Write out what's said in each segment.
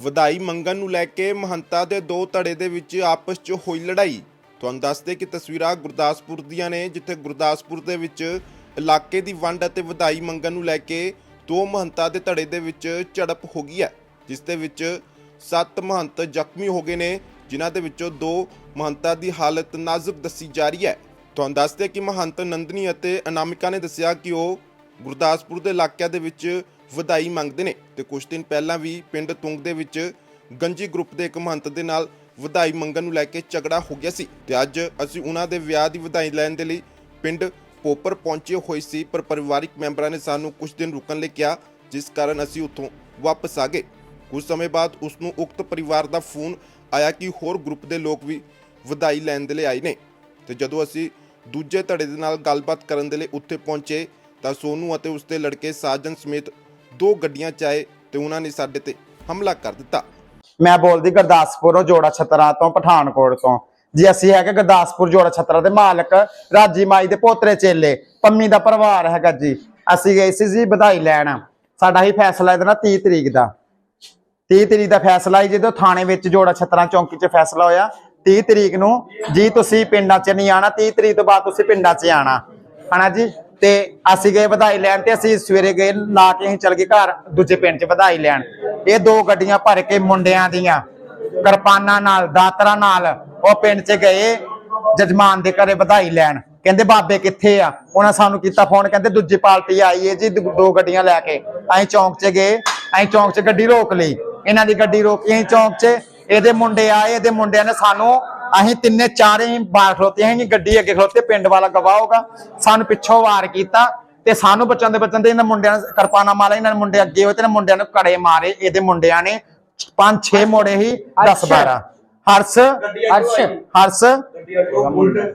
ਵਧਾਈ ਮੰਗਣ ਨੂੰ ਲੈ ਕੇ ਮਹੰਤਾ ਦੇ ਦੋ ਧੜੇ ਦੇ ਵਿੱਚ ਆਪਸ 'ਚ ਹੋਈ ਲੜਾਈ। ਤੁਹਾਨੂੰ ਦੱਸਦੇ ਕਿ ਤਸਵੀਰਾਂ ਗੁਰਦਾਸਪੁਰ ਦੀਆਂ ਨੇ, ਜਿੱਥੇ ਗੁਰਦਾਸਪੁਰ ਦੇ ਵਿੱਚ ਇਲਾਕੇ ਦੀ ਵੰਡ ਅਤੇ ਵਧਾਈ ਮੰਗਣ ਨੂੰ ਲੈ ਕੇ ਦੋ ਮਹੰਤਾ ਦੇ ਧੜੇ ਦੇ ਵਿੱਚ ਝੜਪ ਹੋ ਗਈ ਹੈ, ਜਿਸ ਦੇ ਵਿੱਚ ਸੱਤ ਮਹੰਤ ਜ਼ਖਮੀ ਹੋ ਗਏ ਨੇ, ਜਿਨ੍ਹਾਂ ਦੇ ਵਿੱਚੋਂ ਦੋ ਮਹੰਤਾ ਦੀ ਹਾਲਤ ਨਾਜ਼ੁਕ ਦੱਸੀ ਜਾ ਰਹੀ ਹੈ। ਤੁਹਾਨੂੰ ਦੱਸਦੇ ਕਿ ਮਹੰਤ ਨੰਦਨੀ ਅਤੇ ਅਨਾਮਿਕਾ ਨੇ ਦੱਸਿਆ ਕਿ ਉਹ ਗੁਰਦਾਸਪੁਰ ਦੇ ਇਲਾਕਿਆਂ ਦੇ ਵਿੱਚ ਵਧਾਈ ਮੰਗਦੇ ਨੇ ਤੇ ਕੁਝ ਦਿਨ ਪਹਿਲਾਂ ਵੀ ਪਿੰਡ ਤੁੰਗ ਦੇ ਵਿੱਚ ਗੰਜੀ ਗਰੁੱਪ ਦੇ ਇੱਕ ਮਹੰਤ ਦੇ ਨਾਲ ਵਧਾਈ ਮੰਗਣ ਨੂੰ ਲੈ ਕੇ ਝਗੜਾ ਹੋ ਗਿਆ ਸੀ ਤੇ ਅੱਜ ਅਸੀਂ ਉਹਨਾਂ ਦੇ ਵਿਆਹ ਦੀ ਵਧਾਈ ਲੈਣ ਦੇ ਲਈ ਪਿੰਡ ਪੋਪਰ ਪਹੁੰਚੇ ਹੋਏ ਸੀ, ਪਰ ਪਰਿਵਾਰਿਕ ਮੈਂਬਰਾਂ ਨੇ ਸਾਨੂੰ ਕੁਝ ਦਿਨ ਰੁਕਣ ਲਈ ਕਿਹਾ, ਜਿਸ ਕਾਰਨ ਅਸੀਂ ਉੱਥੋਂ ਵਾਪਸ ਆ ਗਏ। ਕੁਝ ਸਮੇਂ ਬਾਅਦ ਉਸ ਨੂੰ ਉਕਤ ਪਰਿਵਾਰ ਦਾ ਫੋਨ ਆਇਆ ਕਿ ਹੋਰ ਗਰੁੱਪ ਦੇ ਲੋਕ ਵੀ ਵਧਾਈ ਲੈਣ ਦੇ ਲਈ ਆਏ ਨੇ। ਤੇ ਜਦੋਂ ਅਸੀਂ ਦੂਜੇ ਧੜੇ ਦੇ ਨਾਲ ਗੱਲਬਾਤ ਕਰਨ ਦੇ ਲਈ ਉੱਥੇ ਪਹੁੰਚੇ, ਤਾਂ ਸੋਨੂ ਅਤੇ ਉਸਦੇ ਲੜਕੇ ਸਾਜਨ ਸਮੇਤ ਦੋ ਗੱਡੀਆਂ 'ਚ ਆਏ ਤੇ ਉਹਨਾਂ ਨੇ ਸਾਡੇ ਤੇ ਹਮਲਾ ਕਰ ਦਿੱਤਾ। ਮੈਂ ਬੋਲਦੀ ਗੁਰਦਾਸਪੁਰੋਂ ਜੋੜਾ ਛਤਰਾ ਤੋਂ, ਪਠਾਨਕੋਟ ਤੋਂ। ਜੀ ਅਸੀਂ ਹੈਗੇ ਗੁਰਦਾਸਪੁਰ ਜੋੜਾ ਛਤਰਾ ਦੇ ਮਾਲਕ, ਰਾਜੀ ਮਾਈ ਦੇ ਪੋਤਰੇ ਚੇਲੇ, ਪੰਮੀ ਦਾ ਪਰਿਵਾਰ ਹੈਗਾ ਜੀ। ਅਸੀਂ ਗਏ ਸੀ ਜੀ ਵਧਾਈ ਲੈਣ। ਸਾਡਾ ਹੀ ਫੈਸਲਾ ਇਹਦਾ ਨਾ 30 ਤਰੀਕ ਦਾ। 30 ਤਰੀਕ ਦਾ ਫੈਸਲਾ ਹੀ ਜਦੋਂ ਥਾਣੇ ਵਿੱਚ ਜੋੜਾ ਛਤਰਾ ਚੌਂਕੀ 'ਚ ਫੈਸਲਾ ਹੋਇਆ 30 ਤਰੀਕ ਨੂੰ, ਜੀ ਤੁਸੀਂ ਪਿੰਡਾਂ 'ਚ ਨਹੀਂ ਆਣਾ 30 ਤਰੀਕ ਤੋਂ ਬਾਅਦ ਤੁਸੀਂ ਪਿੰਡਾਂ 'ਚ ਆਣਾ। ਹਨਾ ਜੀ? ਤੇ ਅਸੀਂ ਗਏ ਵਧਾਈ ਲੈਣ ਤੇ ਅਸੀਂ ਸਵੇਰੇ ਗਏ, ਲਾ ਕੇ ਅਸੀਂ ਚਲ ਗਏ ਘਰ, ਦੂਜੇ ਪਿੰਡ 'ਚ ਵਧਾਈ ਲੈਣ। ਇਹ ਦੋ ਗੱਡੀਆਂ ਭਰ ਕੇ ਮੁੰਡਿਆਂ ਦੀਆਂ, ਕਿਰਪਾਨਾਂ ਨਾਲ, ਦਾਤਰਾਂ ਨਾਲ ਉਹ ਪਿੰਡ 'ਚ ਗਏ, ਜਜਮਾਨ ਦੇ ਘਰੇ ਵਧਾਈ ਲੈਣ। ਕਹਿੰਦੇ, ਬਾਬੇ ਕਿੱਥੇ ਆ? ਉਹਨਾਂ ਸਾਨੂੰ ਕੀਤਾ ਫੋਨ, ਕਹਿੰਦੇ, ਦੂਜੀ ਪਾਰਟੀ ਆਈ ਏ ਜੀ ਦੋ ਗੱਡੀਆਂ ਲੈ ਕੇ। ਅਸੀਂ ਚੌਂਕ 'ਚ ਗਏ, ਅਸੀਂ ਚੌਂਕ 'ਚ ਗੱਡੀ ਰੋਕ ਲਈ। ਇਹਨਾਂ ਦੀ ਗੱਡੀ ਰੋਕੀ ਅਸੀਂ ਚੌਂਕ 'ਚ, ਇਹਦੇ ਮੁੰਡੇ ਆਏ, ਇਹਦੇ ਮੁੰਡਿਆਂ ਨੇ ਸਾਨੂੰ ਅਸੀਂ ਤਿੰਨੇ ਚਾਰੇ ਹੀ ਬਾਹਰ ਖਲੋਤੇ ਅਸੀਂ ਗੱਡੀ ਅੱਗੇ ਖਲੋਤੇ ਪਿੰਡ ਵਾਲਾ ਗਵਾਹ ਹੋਗਾ ਸਾਨੂੰ ਪਿੱਛੋਂ ਵਾਰ ਕੀਤਾ ਤੇ ਸਾਨੂੰ ਬਚਣ ਦੇ ਬਚਣ ਦੇ ਇਹਨਾਂ ਮੁੰਡਿਆਂ ਨੇ ਕਿਰਪਾਨਾ ਮਾਰਿਆ ਇਹਨਾਂ ਨੇ ਮੁੰਡੇ ਅੱਗੇ ਹੋਏ ਤੇ ਇਹਨਾਂ ਮੁੰਡਿਆਂ ਨੂੰ ਕੜੇ ਮਾਰੇ। ਇਹਦੇ ਮੁੰਡਿਆਂ ਨੇ ਪੰਜ ਛੇ ਮੋੜੇ ਹੀ 10 12 ਹਰਸ ਅਰਸ਼ ਹਰਸ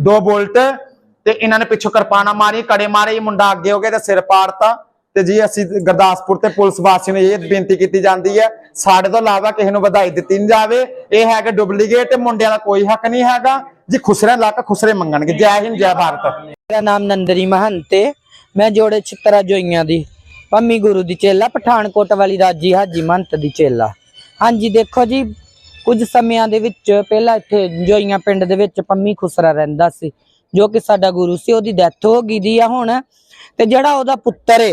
ਦੋ ਬੋਲਟ। ਤੇ ਇਹਨਾਂ ਨੇ ਪਿੱਛੋਂ ਕਿਰਪਾਨਾ ਮਾਰੀ ਕੜੇ ਮਾਰੇ ਇਹ ਮੁੰਡਾ ਅੱਗੇ ਹੋ ਗਿਆ ਤੇ ਸਿਰ ਪਾੜਤਾ। ਤੇ ਜੀ ਅਸੀਂ ਗੁਰਦਾਸਪੁਰ ਤੇ ਪੁਲਿਸ ਵਾਸੀਆਂ ਨੂੰ ਇਹ ਬੇਨਤੀ ਕੀਤੀ ਜਾਂਦੀ ਹੈ, ਸਾਡੇ ਤੋਂ ਇਲਾਵਾ ਕਿਸੇ ਨੂੰ ਵਧਾਈ ਦਿੱਤੀ ਨਹੀਂ ਜਾਵੇ। ਇਹ ਹੈਗਾ ਡੁਪਲੀਕੇਟ ਤੇ ਮੁੰਡਿਆਂ ਦਾ ਕੋਈ ਹੱਕ ਨਹੀਂ ਹੈਗਾ। ਜੀ ਖੁਸਰੇ ਲਾ ਖੁਸਰੇ ਮੰਗਣਗੇ। ਜੈ ਹਿੰਦ, ਜੈ ਭਾਰਤ। ਮੇਰਾ ਨਾਮ ਨੰਦਰੀ ਮਹੰਤੇ ਮੈਂ ਜੋੜੇ ਛਿੱਤਰਾ ਜੋਈਆਂ ਦੀ। ਪੰਮੀ ਗੁਰੂ ਦੀ ਚੇਲਾ, ਪਠਾਨਕੋਟ ਵਾਲੀ ਰਾਜੀ ਹਾਜੀ ਮਹੰਤ ਦੀ ਚੇਲਾ। ਹਾਂਜੀ, ਦੇਖੋ ਜੀ, ਕੁਝ ਸਮਿਆਂ ਦੇ ਵਿੱਚ, ਪਹਿਲਾਂ ਇੱਥੇ ਜੋਈਆਂ ਪਿੰਡ ਦੇ ਵਿੱਚ ਪੰਮੀ ਖੁਸਰਾ ਰਹਿੰਦਾ ਸੀ, ਜੋ ਕਿ ਸਾਡਾ ਗੁਰੂ ਸੀ, ਉਹਦੀ ਡੈਥ ਹੋ ਗਈ ਦੀ ਆ ਹੁਣ। ਤੇ ਜਿਹੜਾ ਉਹਦਾ ਪੁੱਤਰ ਏ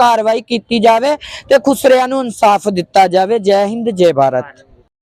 ਕਾਰਵਾਈ ਕੀਤੀ ਜਾਵੇ ਤੇ ਖੁਸਰਿਆਂ ਨੂੰ ਇਨਸਾਫ ਦਿੱਤਾ ਜਾਵੇ। ਜੈ ਹਿੰਦ ਜੈ ਭਾਰਤ।